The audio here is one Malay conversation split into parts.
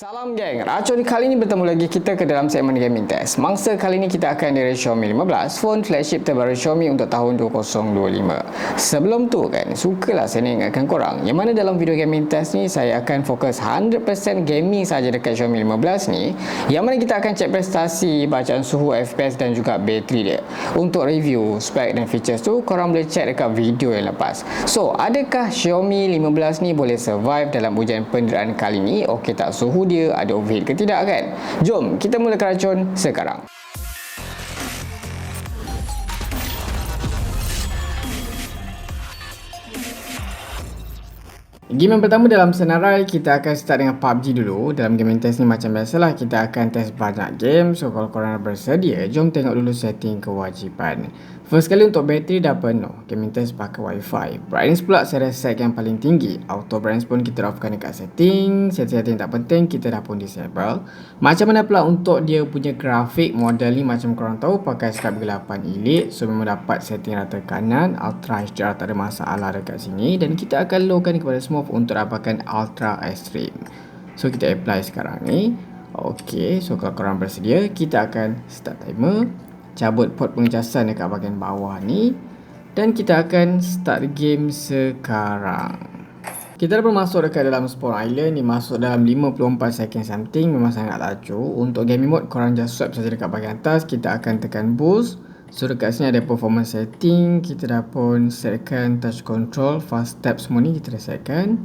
Salam geng, racun kali ini bertemu lagi kita ke dalam segmen Gaming Test. Mangsa kali ini kita akan dari Xiaomi 15, phone flagship terbaru Xiaomi untuk tahun 2025. Sebelum tu kan, sukalah saya nak ingatkan korang, yang mana dalam video Gaming Test ni saya akan fokus 100% gaming saja dekat Xiaomi 15 ni, yang mana kita akan cek prestasi, bacaan suhu FPS dan juga bateri dia. Untuk review, spek dan features tu, korang boleh cek dekat video yang lepas. So, adakah Xiaomi 15 ni boleh survive dalam ujian penderaan kali ni? Okey tak suhu dia ada overheat ke tidak kan? Jom kita mulakan racun sekarang. Game yang pertama dalam senarai kita akan start dengan PUBG dulu. Dalam game test ni macam biasalah kita akan test banyak game. So kalau korang bersedia jom tengok dulu setting kewajipan. First kali untuk bateri dah penuh. Gaming test pakai wifi. Brightness pula saya set yang paling tinggi. Auto brightness pun kita offkan dekat setting. Setting-setting tak penting kita dah pun disable. Macam mana pula untuk dia punya grafik Model ni macam korang tahu pakai Snapdragon 8 Elite So memang dapat setting rata kanan. Ultra HDR tak ada masalah dekat sini. Dan kita akan lowkan kepada smooth untuk dapatkan Ultra Extreme. So kita apply sekarang ni. Okay, so kalau korang bersedia Kita akan start timer. Cabut port pengecasan dekat bahagian bawah ni. Dan kita akan start game sekarang. Kita dah masuk dekat dalam spawn island. Ni masuk dalam 54 second something. Memang sangat laju. Untuk game mode korang just swipe saja dekat bahagian atas. Kita akan tekan boost so dekat sini ada performance setting kita dah pun setkan touch control fast step semua ni kita dah setkan.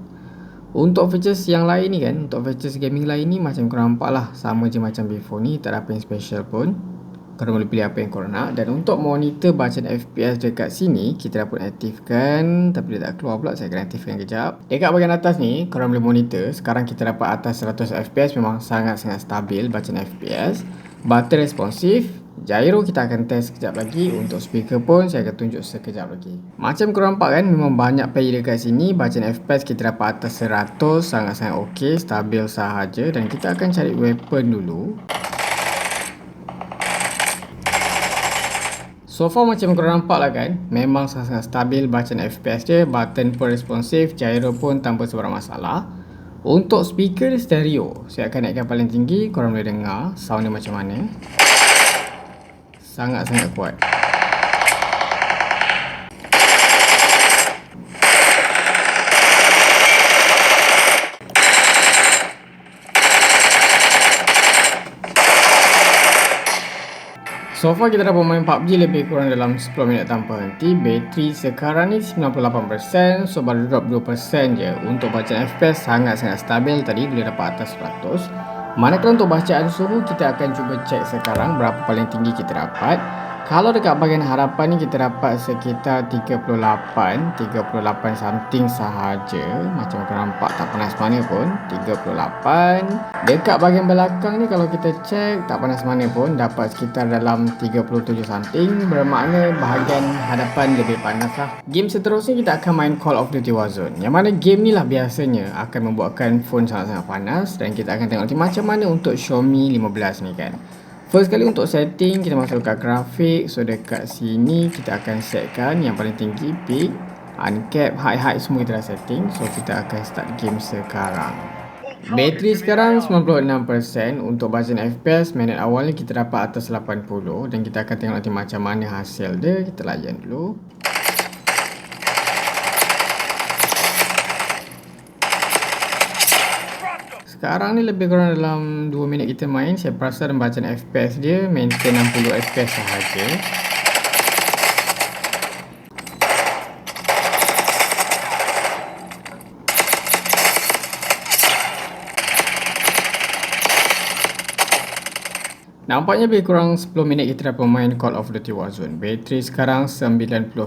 Untuk features yang lain ni kan untuk features gaming lain ni macam korang nampak lah sama je macam before ni tak ada apa yang special pun. Korang boleh pilih apa yang korang nak. Dan untuk monitor bacaan FPS dekat sini kita dah pun aktifkan tapi dia tak keluar pula saya akan aktifkan kejap. Dekat bahagian atas ni korang boleh monitor. Sekarang kita dapat atas 100 FPS memang sangat-sangat stabil bacaan FPS button responsif gyro kita akan test sekejap lagi. Untuk speaker pun saya akan tunjuk sekejap lagi. Macam korang nampak kan memang banyak player dekat sini. Bacaan FPS kita dapat atas 100 sangat-sangat ok stabil sahaja. Dan kita akan cari weapon dulu. So far macam korang nampak lah kan Memang sangat-sangat stabil bacaan FPS dia. Button pun responsif Gyro pun tanpa sebarang masalah. Untuk speaker stereo. Saya akan naikkan paling tinggi Korang boleh dengar Sound dia macam mana Sangat-sangat kuat So far kita dah bermain PUBG lebih kurang dalam 10 minit tanpa henti. Bateri sekarang ni 98% So baru drop 2% je. Untuk bacaan FPS sangat-sangat stabil tadi Boleh dapat atas 100 Manakala untuk bacaan suhu kita akan cuba cek sekarang Berapa paling tinggi kita dapat kalau dekat bahagian harapan ni kita dapat sekitar 38 38 something sahaja. Macam korang nampak tak panas mana pun 38 Dekat bahagian belakang ni kalau kita cek tak panas mana pun Dapat sekitar dalam 37 something. Bermakna bahagian hadapan lebih panas lah. Game seterusnya kita akan main Call of Duty Warzone. Yang mana game ni lah biasanya akan membuatkan phone sangat-sangat panas Dan kita akan tengok macam mana untuk Xiaomi 15 ni kan First kali untuk setting kita masuk dekat grafik. So dekat sini kita akan setkan yang paling tinggi peak Uncap, high height semua kita dah setting. So kita akan start game sekarang. Bateri sekarang 96% Untuk bacaan FPS awal ni kita dapat atas 80 Dan kita akan tengok nanti macam mana hasil dia. Kita layan dulu Sekarang ni lebih kurang dalam 2 minit kita main Saya perasan bacaan FPS dia Maintain 60 FPS sahaja Nampaknya lebih kurang 10 minit kita dah bermain Call of Duty Warzone. Bateri sekarang 92%.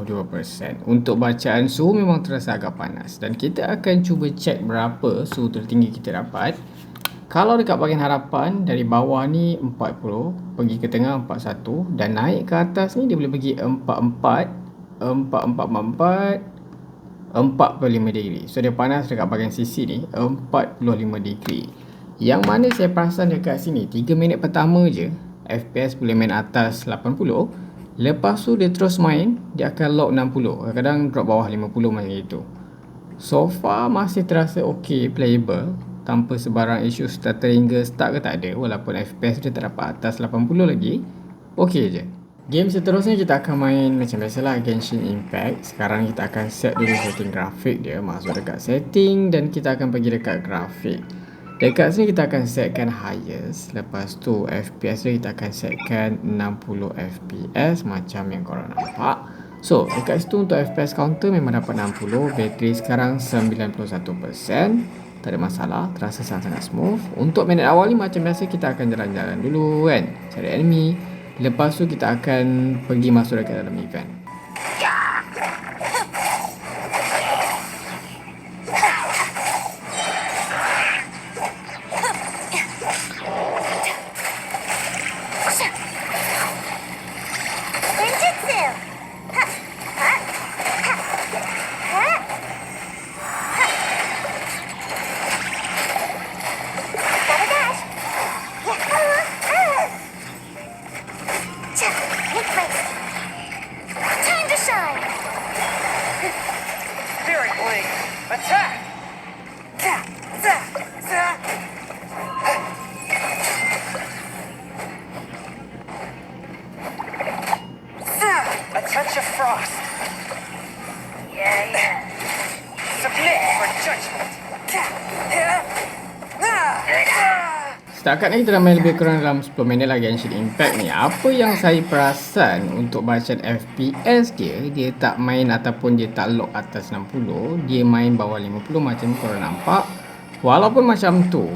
Untuk bacaan suhu memang terasa agak panas. Dan kita akan cuba cek berapa suhu tertinggi kita dapat. Kalau dekat bahagian harapan, dari bawah ni 40, pergi ke tengah 41. Dan naik ke atas ni dia boleh pergi 44, 44, 44, 45 degree. So dia panas dekat bahagian sisi ni 45 degree. Yang mana saya perasan dekat sini 3 minit pertama je FPS boleh main atas 80 Lepas tu dia terus main Dia akan lock 60 Kadang-kadang drop bawah 50 macam itu. So far masih terasa ok playable tanpa sebarang isu stuttering ke stuck ke tak ada. Walaupun FPS dia tak dapat atas 80 lagi okey je. Game seterusnya kita akan main macam biasalah Genshin Impact. Sekarang kita akan set dulu setting grafik dia Masuk dekat setting dan kita akan pergi dekat grafik Dekat sini kita akan setkan highest Lepas tu FPS dia kita akan setkan 60 FPS Macam yang korang nampak. So dekat situ untuk FPS counter memang dapat 60 Bateri sekarang 91% Tak ada masalah Terasa sangat-sangat smooth. Untuk minit awal ni macam biasa kita akan jalan-jalan dulu kan Cari enemy. Lepas tu kita akan pergi masuk dekat dalam event. Setakat ni kita dah main lebih kurang dalam 10 minit lagi Genshin Impact ni. Apa yang saya perasan untuk bacaan FPS dia Dia tak main ataupun dia tak lock atas 60 Dia main bawah 50 macam korang nampak. Walaupun macam tu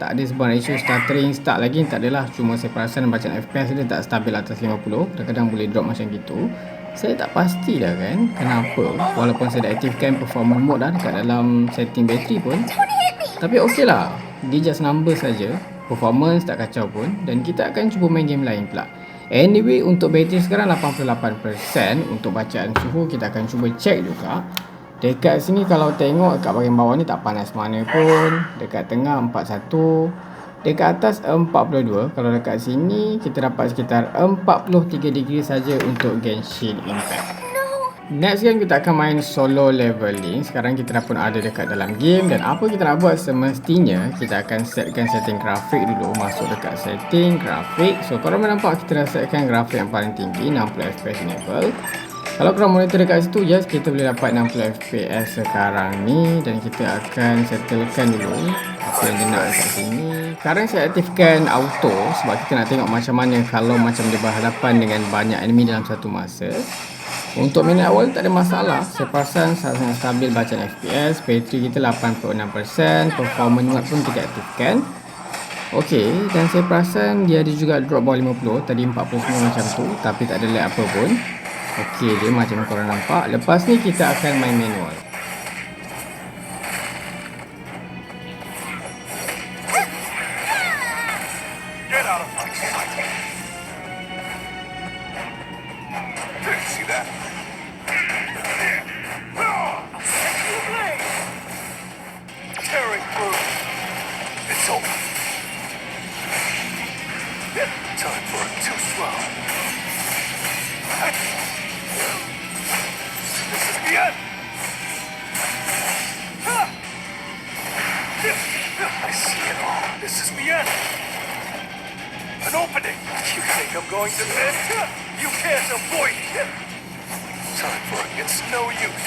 Tak ada sebuah isu stuttering start lagi Tak adalah. Cuma saya perasan bacaan FPS dia tak stabil atas 50 Kadang-kadang boleh drop macam gitu Saya tak pastilah kan kenapa. Walaupun saya dah aktifkan performance mode dah dekat dalam setting bateri pun. Tapi okey lah. Dia just number saja. Performance tak kacau pun. Dan kita akan cuba main game lain pula. Anyway untuk bateri sekarang 88% untuk bacaan suhu kita akan cuba check juga. Dekat sini kalau tengok dekat bahagian bawah ni tak panas mana pun. Dekat tengah 41 dekat atas 42 kalau dekat sini kita dapat sekitar 43 degree saja untuk Genshin Impact. Next game kita akan main solo leveling. Sekarang kita dah pun ada dekat dalam game Dan apa kita nak buat semestinya Kita akan setkan setting grafik dulu. Masuk dekat setting grafik. So korang boleh nampak kita dah setkan grafik yang paling tinggi 60 fps enable Kalau korang monitor dekat situ Yes kita boleh dapat 60 fps sekarang ni Dan kita akan settlekan dulu Apa yang dia nak dekat sini. Sekarang saya aktifkan auto Sebab kita nak tengok macam mana Kalau macam dia berhadapan dengan banyak enemy dalam satu masa. Untuk minit awal tak ada masalah. Saya perasan sangat stabil bacaan FPS Bateri kita 86% Performance pun kita aktifkan. Okey Dan saya perasan dia ada juga drop bawah 50 Tadi 49 macam tu Tapi tak ada lag apa pun Okey dia macam korang nampak. Lepas ni kita akan main manual Going to miss. You can't avoid it. Time for it. It's no use.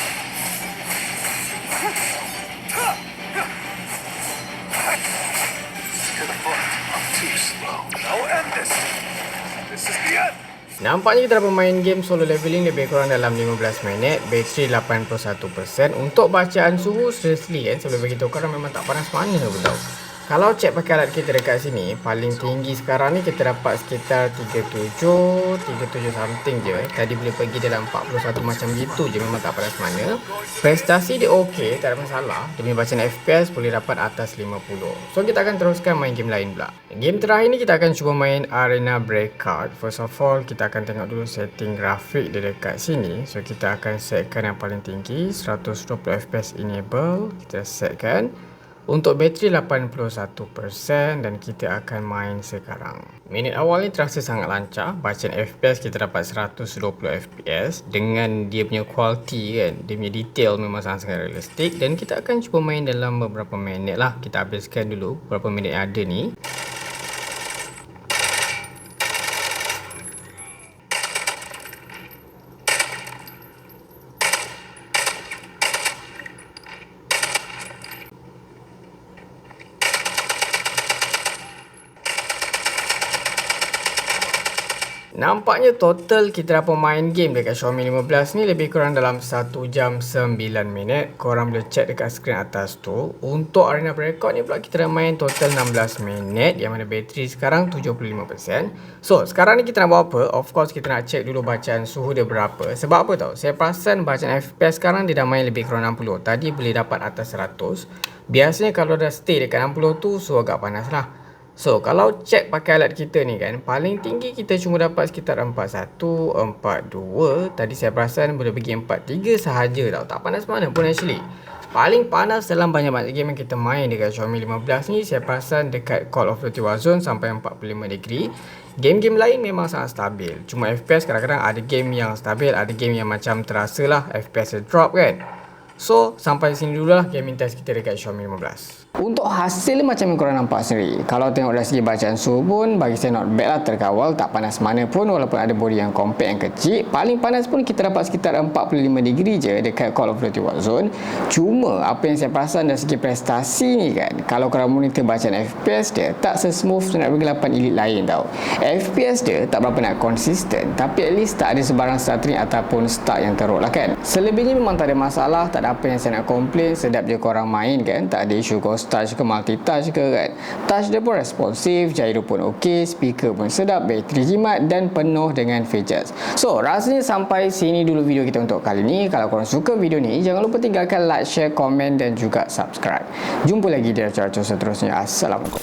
Nampaknya kita dah bermain game solo leveling lebih kurang dalam 15 minit Bateri 81% Untuk bacaan suhu seriously kan Saya boleh beritahu korang memang tak panas mana pun tau kalau cek pakai alat kita dekat sini Paling tinggi sekarang ni kita dapat sekitar 37 37 something je. Tadi boleh pergi dalam 41 macam gitu je Memang tak panas mana. Prestasi dia ok Tak ada masalah. Demi bacaan FPS boleh dapat atas 50 So kita akan teruskan main game lain pula. Game terakhir ni kita akan cuba main Arena Breakout. First of all kita akan tengok dulu setting grafik dia dekat sini. So kita akan setkan yang paling tinggi 120 FPS enable. Kita setkan untuk bateri 81% dan kita akan main sekarang. Minit awal ni terasa sangat lancar. Bacaan FPS kita dapat 120 FPS dengan dia punya quality kan. Dia punya detail memang sangat-sangat realistik dan kita akan cuba main dalam beberapa minit lah. Kita habiskan dulu beberapa minit yang ada ni. Nampaknya total kita dapat main game dekat Xiaomi 15 ni lebih kurang dalam 1 jam 9 minit. Korang boleh check dekat skrin atas tu. Untuk Arena Record ni pula kita dah main total 16 minit yang mana bateri sekarang 75%. So, sekarang ni kita nak buat apa? Of course kita nak check dulu bacaan suhu dia berapa. Sebab apa tau? Saya perasan bacaan FPS sekarang dia dah main lebih kurang 60. Tadi boleh dapat atas 100. Biasanya kalau dah stay dekat 60 tu suhu agak panas lah. So, kalau check pakai alat kita ni kan, paling tinggi kita cuma dapat sekitar 41, 42. Tadi saya perasan boleh pergi 43 sahaja tau. Tak panas mana pun actually. Paling panas dalam banyak-banyak game yang kita main dekat Xiaomi 15 ni, saya perasan dekat Call of Duty Warzone sampai 45 degree. Game-game lain memang sangat stabil. Cuma FPS kadang-kadang ada game yang stabil, ada game yang macam terasa lah FPS drop kan. So, sampai sini dulu lah gaming test kita dekat Xiaomi 15. Untuk hasil macam yang korang nampak sendiri. Kalau tengok dari segi bacaan suhu pun Bagi saya not bad lah terkawal Tak panas mana pun Walaupun ada body yang compact yang kecil. Paling panas pun kita dapat sekitar 45 degree je Dekat Call of Duty Warzone. Cuma apa yang saya perasan dari segi prestasi ni kan Kalau korang monitor bacaan FPS dia Tak sesmooth Snapdragon 8 Elite lain tau. FPS dia tak berapa nak konsisten Tapi at least tak ada sebarang stuttering Ataupun start yang teruk lah kan. Selebihnya memang tak ada masalah Tak ada apa yang saya nak komplain Sedap je korang main kan Tak ada isu cross touch ke multi touch ke kan? Touch dia pun responsif gyro pun ok speaker pun sedap bateri jimat dan penuh dengan features. So rasanya sampai sini dulu video kita untuk kali ni. Kalau korang suka video ni jangan lupa tinggalkan like share komen dan juga subscribe. Jumpa lagi di acara seterusnya. Assalamualaikum